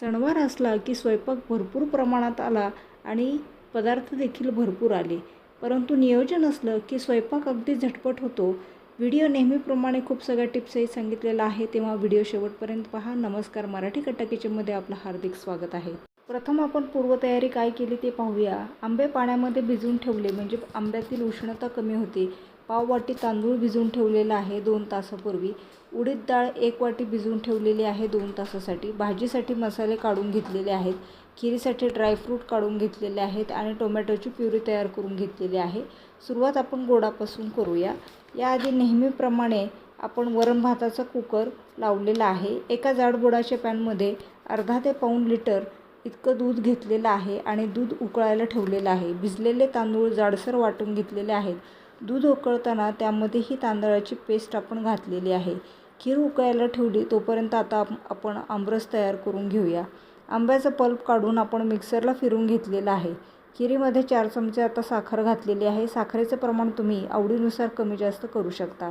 सणवार असला की स्वयंपाक भरपूर प्रमाणात आला आणि पदार्थ देखील भरपूर आले. परंतु नियोजन असलं की स्वयंपाक अगदी झटपट होतो. व्हिडिओ नेहमीप्रमाणे खूप सगळ्या टिप्सही सांगितलेला आहे. तेव्हा व्हिडिओ शेवटपर्यंत पहा. नमस्कार. मराठी कट्टा किचनमध्ये आपलं हार्दिक स्वागत आहे. प्रथम आपण पूर्वतयारी काय केली ते पाहूया. आंबे पाण्यामध्ये भिजवून ठेवले. म्हणजे आंब्यातील उष्णता कमी होते. पाव वाटी तांदूळ भिजवून ठेवलेला आहे दोन तासापूर्वी. उडीद डाळ एक वाटी भिजवून ठेवलेली आहे दोन तासासाठी. भाजीसाठी मसाले काढून घेतलेले आहेत. खिरीसाठी ड्रायफ्रूट काढून घेतलेले आहेत आणि टोमॅटोची प्युरी तयार करून घेतलेली आहे. सुरुवात आपण गोडापासून करूया. याआधी नेहमीप्रमाणे आपण वरण भाताचा कुकर लावलेला आहे. एका जाडबोडाच्या पॅनमध्ये अर्धा ते पाऊण लिटर इतकं दूध घेतलेलं आहे आणि दूध उकळायला ठेवलेलं आहे. भिजलेले तांदूळ जाडसर वाटून घेतलेले आहेत. दूध उकळताना त्यामध्येही तांदळाची पेस्ट आपण घातलेली आहे. खीर उकळायला ठेवली तोपर्यंत आता आपण आमरस तयार करून घेऊया. आंब्याचा पल्प काढून आपण मिक्सरला फिरून घेतलेला आहे. खिरीमध्ये चार चमचे आता साखर घातलेली आहे. साखरेचं प्रमाण तुम्ही आवडीनुसार कमी जास्त करू शकता.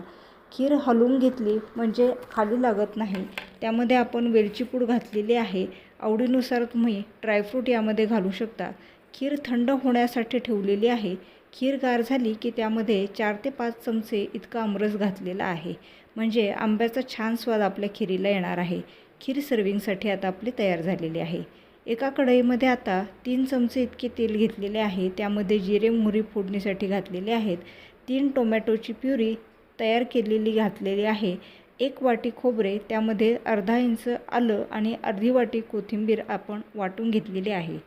खीर हलवून घेतली म्हणजे खाली लागत नाही. त्यामध्ये आपण वेलची पूड घातलेली आहे. आवडीनुसार तुम्ही ड्रायफ्रूट यामध्ये घालू शकता. खीर थंड होण्यासाठी ठेवलेली आहे. खीर गार झाली की त्यामध्ये चार ते पाच चमचे इतका आमरस घातलेला आहे. म्हणजे आंब्याचा छान स्वाद आपल्या खिरीला येणार आहे. खीर सर्विंगसाठी आता आपली तयार झालेली आहे. एका कढईमध्ये आता तीन चमचे इतके तेल घेतलेले आहे. त्यामध्ये जिरे मोहरी फोडणीसाठी घातलेले आहेत. तीन टोमॅटोची प्युरी तयार केलेली घातलेली आहे. एक वाटी खोबरे त्यामध्ये अर्धा इंच आलं आणि अर्धी वाटी कोथिंबीर आपण वाटून घेतलेली आहे.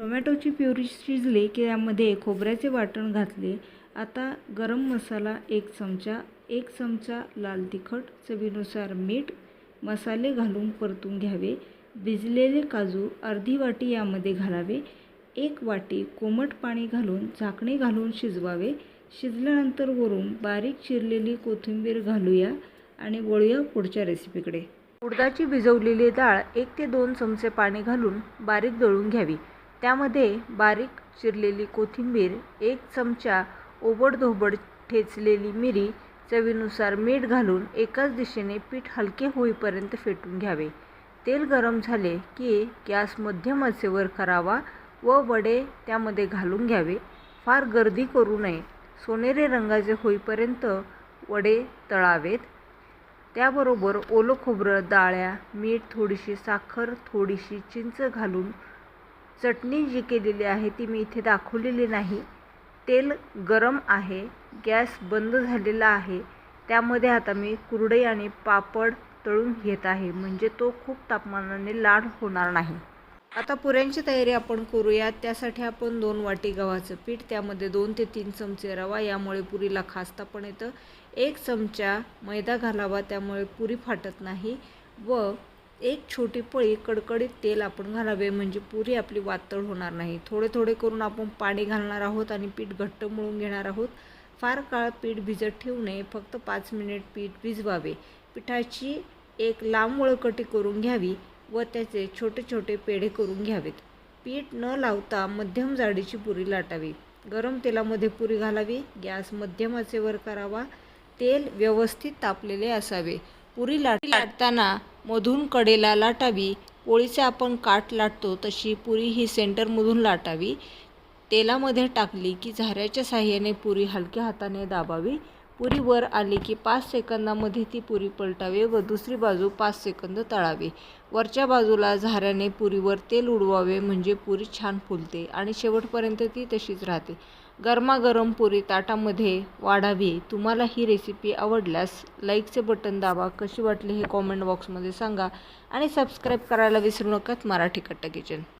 टोमॅटोची प्युरी शिजली की त्यामध्ये खोबऱ्याचे वाटण घातले. आता गरम मसाला एक चमचा एक चमचा लाल तिखट चवीनुसार मीठ मसाले घालून परतून घ्यावे. भिजलेले काजू अर्धी वाटी यामध्ये घालावे. एक वाटी कोमट पाणी घालून झाकणे घालून शिजवावे. शिजल्यानंतर वरून बारीक चिरलेली कोथिंबीर घालूया आणि वळूया पुढच्या रेसिपीकडे. उडदाची भिजवलेली डाळ एक ते दोन चमचे पाणी घालून बारीक दळून घ्यावी. त्यामध्ये बारीक चिरलेली कोथिंबीर एक चमचा ओबडधोबड ठेचलेली मिरी चवीनुसार मीठ घालून एकाच दिशेने पीठ हलके होईपर्यंत फेटून घ्यावे. तेल गरम झाले की गॅस मध्यम असेवर करावा व वडे त्यामध्ये घालून घ्यावे. फार गर्दी करू नये. सोनेरी रंगाचे होईपर्यंत वडे तळावेत. त्याबरोबर ओलं खोबरं डाळ्या मीठ थोडीशी साखर थोडीशी चिंच घालून चटणी जी केलेली आहे ती मी इथे दाखवलेली नाही. तेल गरम आहे गॅस बंद झालेला आहे. त्यामध्ये आता मी कुरडई आणि पापड तळून घेत आहे म्हणजे तो खूप तापमानाने लाड होणार नाही. आता पुऱ्यांची तयारी आपण करूया त्यासाठी आपण दोन वाटी गव्हाचं पीठ त्यामध्ये दोन ते तीन चमचे रवा यामुळे पुरीला खासता पण येतं. एक चमचा मैदा घालावा त्यामुळे पुरी फाटत नाही. व एक छोटी पळी कडकडीत तेल आपण घालावे म्हणजे पुरी आपली वातळ होणार नाही. थोडे थोडे करून आपण पाणी घालणार आहोत आणि पीठ घट्ट मळून घेणार आहोत. फार काळ पीठ भिजत ठेवू नये फक्त पाच मिनिट पीठ भिजवावे. पिठाची एक लांब वळकटी करून घ्यावी व त्याचे छोटे छोटे पेढे करून घ्यावेत. पीठ न लावता मध्यम जाडीची पुरी लाटावी. गरम तेलामध्ये पुरी घालावी. गॅस मध्यम वर करावा. तेल व्यवस्थित तापलेले असावे. पुरी लाट लाटताना मधून कडेला लाटावी पोळीचे आपण काठ लाटतो तशी पुरी ही सेंटरमधून लाटावी. तेलामध्ये टाकली की झाऱ्याच्या साह्याने पुरी हलक्या हाताने दाबावी. पुरी वर आली की पाच सेकंदामध्ये ती पुरी पलटावी व दुसरी बाजू पाच सेकंद तळावी. वरच्या बाजूला झाऱ्याने पुरीवर तेल उडवावे म्हणजे पुरी छान फुलते आणि शेवटपर्यंत ती तशीच राहते. गरमागरम पुरी ताटामध्ये वाढावी. तुम्हाला ही रेसिपी आवडल्यास लाईकचे बटन दाबा. कशी वाटली हे कॉमेंट बॉक्समध्ये सांगा. आणि सबस्क्राईब करायला विसरू नकात मराठी कट्टा किचन